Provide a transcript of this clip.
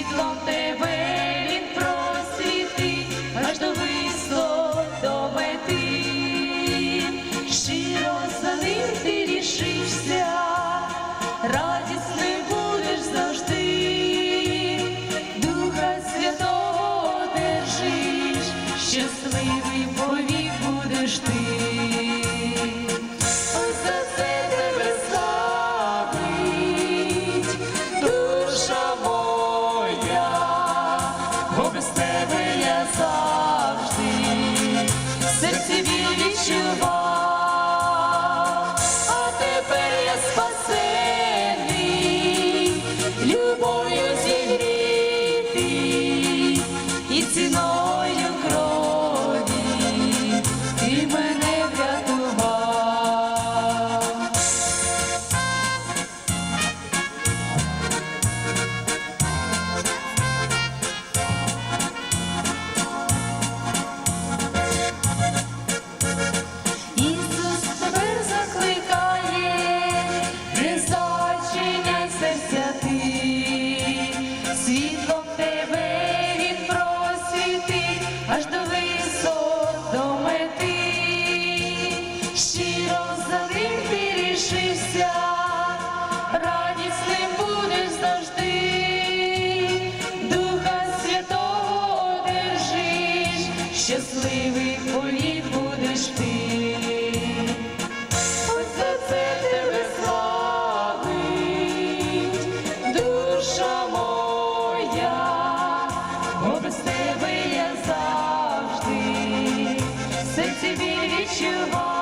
He's lonely. Бо біль відчуваю.